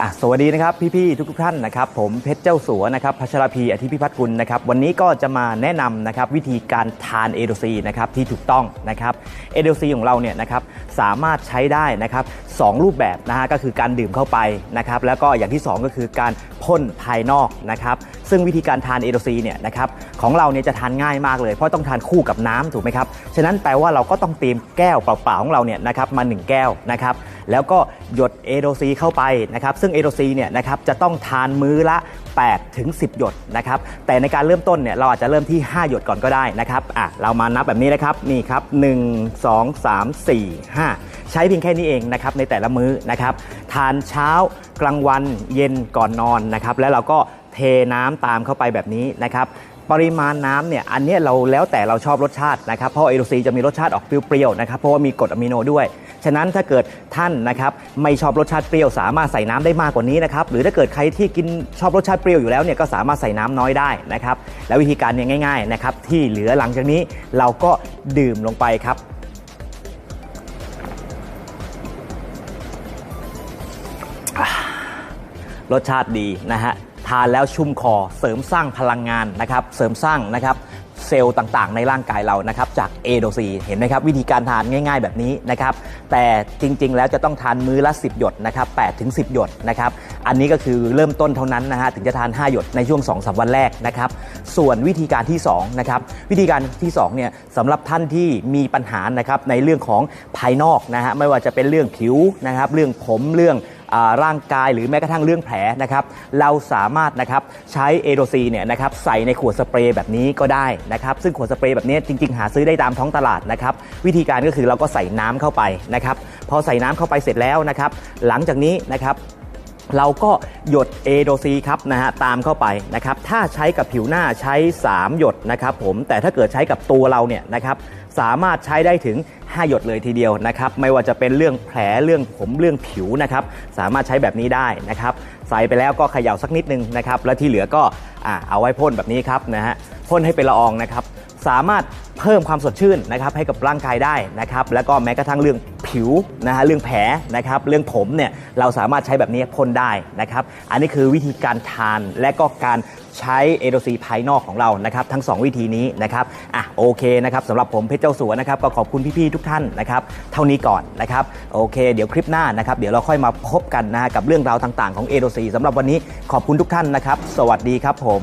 อะสวัสดีนะครับพี่ๆทุกๆท่านนะครับผมเพชรเจ้าสัวนะครับพัชรพีอธิพิพัฒน์กุลนะครับวันนี้ก็จะมาแนะนำนะครับวิธีการทานเอโดซีนะครับที่ถูกต้องนะครับเอโดซีของเราเนี่ยนะครับสามารถใช้ได้นะครับสองรูปแบบนะฮะก็คือการดื่มเข้าไปนะครับแล้วก็อย่างที่สองก็คือการพ่นภายนอกนะครับซึ่งวิธีการทานเอโดซีเนี่ยนะครับของเราเนี่ยจะทานง่ายมากเลย เพราะต้องทานคู่กับน้ำถูกไหมครับฉะนั้นแปลว่าเราก็ต้องเตรียมแก้วเปล่าๆของเราเนี่ยนะครับมาหนึ่งแก้วนะครับ แล้วก็หยดเอโดซีเข้าไปนะครับซึ่งเอโดซีเนี่ยนะครับจะต้องทานมื้อละ8ถึง10 หยดนะครับแต่ในการเริ่มต้นเนี่ยเราอาจจะเริ่มที่ 5 หยดก่อนก็ได้นะครับอะเรามานับแบบนี้นะครับนี่ครับ 1 2 3 4 5 ใช้เพียงแค่นี้เองนะครับในแต่ละมื้อนะครับทานเช้ากลางวันเย็นก่อนนอนนะครับแล้วเราก็เทน้ำตามเข้าไปแบบนี้นะครับ ปริมาณน้ำเนี่ยอันเนี้ยเราแล้วแต่เราชอบรสชาตินะครับเพราะเอโดซีจะมีรสชาติออกเปรี้ยวๆนะครับเพราะว่ามีกรดอะมิโนด้วย ฉะนั้นถ้าเกิดท่านนะครับไม่ชอบรสชาติเปรี้ยวสามารถใส่น้ำได้มากกว่านี้นะครับหรือถ้าเกิดใครที่กินชอบรสชาติเปรี้ยวอยู่แล้วเนี่ยก็สามารถใส่น้ำน้อยได้นะครับแล้ววิธีการเนี่ยง่ายๆนะครับที่เหลือหลังจากนี้เราก็ดื่มลงไปครับรสชาติดีนะฮะ ทานแล้วชุ่มคอ เสริมสร้างพลังงานนะครับ เสริมสร้างนะครับเซลล์ต่างๆ ในร่างกายเรานะครับจากเอโดซีเห็นไหมครับ วิธีการทานง่าย ๆ แบบนี้นะครับ แต่จริงๆ แล้วจะต้องทานมื้อละ 10 หยดนะครับ8ถึง 10 หยดนะครับ อันนี้ก็คือเริ่มต้นเท่านั้นนะฮะถึงจะทาน 5 หยดในช่วง 2-3 วันแรกนะครับ ส่วนวิธีการที่2นะครับวิธีการที่2เนี่ยสำหรับท่านที่มีปัญหานะครับในเรื่องของภายนอกนะฮะไม่ว่าจะเป็นเรื่องผิวนะครับเรื่องผมเรื่อง ร่างกายหรือแม้กระทั่งเรื่องแผลนะครับเราสามารถนะครับใช้เอโดซีเนี่ยนะครับใส่ในขวดสเปรย์แบบนี้ก็ได้นะครับซึ่งขวดสเปรย์แบบนี้จริง ๆ หาซื้อได้ตามท้องตลาดนะครับวิธีการก็คือเราก็ใส่น้ำเข้าไปนะครับพอใส่น้ำเข้าไปเสร็จแล้วนะครับหลังจากนี้นะครับ เราก็หยดเอโดซีครับนะฮะตามเข้าไปนะครับถ้าใช้กับผิวหน้าใช้ 3 หยดนะครับผมแต่ถ้าเกิดใช้กับตัวเราเนี่ยนะครับสามารถใช้ได้ถึง 5 หยดเลยทีเดียวนะครับไม่ว่าจะเป็นเรื่องแผลเรื่องผมเรื่องผิวนะครับสามารถใช้แบบนี้ได้นะครับใส่ไปแล้วก็เขย่าสักนิดนึงนะครับแล้วที่เหลือก็อ่าเอาไว้พ่นแบบนี้ครับนะฮะพ่นให้เป็นละอองนะครับ สามารถเพิ่มความสดชื่นนะครับให้กับร่างกายได้นะครับแล้วก็แม้กระทั่งเรื่องผิวนะฮะเรื่องแผลนะครับเรื่องผมเนี่ยเราสามารถใช้แบบนี้พ่นได้นะครับอันนี้คือวิธีการทานและก็การใช้เอโดซีภายนอกของเรานะครับทั้ง 2 วิธีนี้นะครับอะโอเคนะครับสำหรับผมเพชรเจ้าสัวนะครับก็ขอบคุณพี่ๆทุกท่านนะครับเท่านี้ก่อนนะครับโอเค เดี๋ยวคลิปหน้านะครับเดี๋ยวเราค่อยมาพบกันนะฮะกับเรื่องราวต่างๆของเอโดซีสำหรับวันนี้ขอบคุณทุกท่านนะครับ สวัสดีครับผม